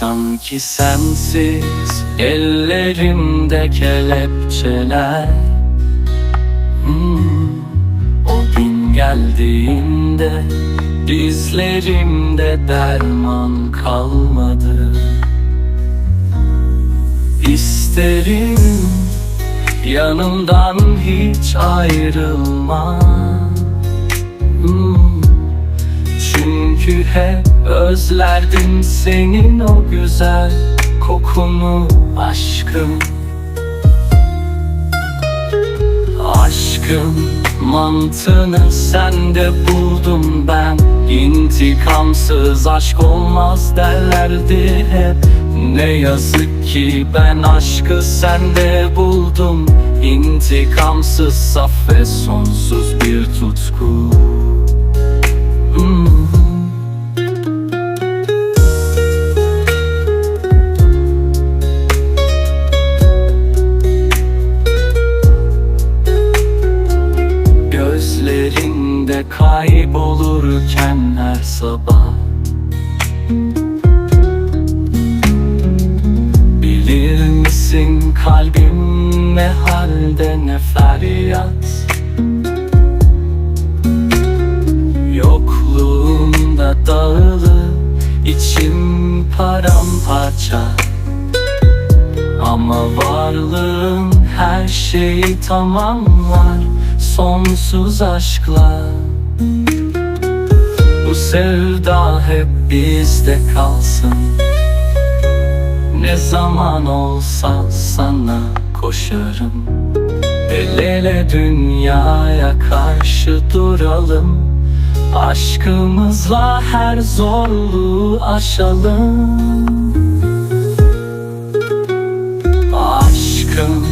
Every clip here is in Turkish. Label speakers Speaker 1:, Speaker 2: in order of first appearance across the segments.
Speaker 1: Sanki sensiz ellerimde kelepçeler. Hmm, O gün geldiğinde dizlerimde derman kalmadı. İsterim yanımdan hiç ayrılma. Hmm, Çünkü hep özlerdim senin o güzel kokunu aşkım. Aşkın mantığını sende buldum ben. İntikamsız aşk olmaz derlerdi hep. Ne yazık ki ben aşkı sende buldum. İntikamsız saf ve sonsuz bir tutku. Hmm. Kaybolurken her sabah. Bilir misin kalbim ne halde ne feryat? Yokluğunda dağılıp içim paramparça. Ama varlığın her şeyi tamamlar Sonsuz aşkla Bu sevda hep bizde kalsın. Ne zaman olsa sana koşarım. El ele dünyaya karşı duralım. Aşkımızla her zorluğu aşalım. Aşkın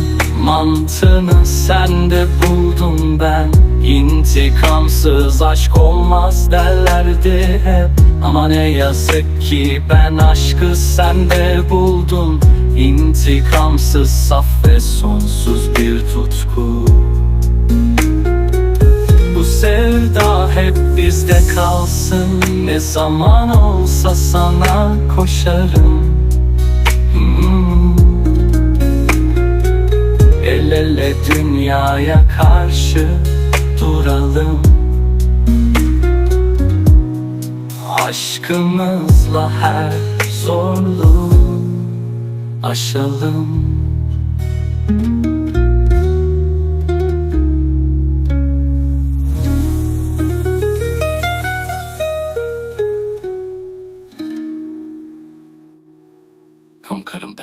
Speaker 1: mantığını sende buldum ben İntikamsız aşk olmaz derlerdi hep. Ama ne yazık ki ben aşkı sende buldum. İntikamsız saf ve sonsuz bir tutku. Bu sevda hep bizde kalsın. Ne zaman olsa sana koşarım. Hmm. El ele dünyaya karşı duralım Aşkımızla her zorluğu aşalım. Kam karım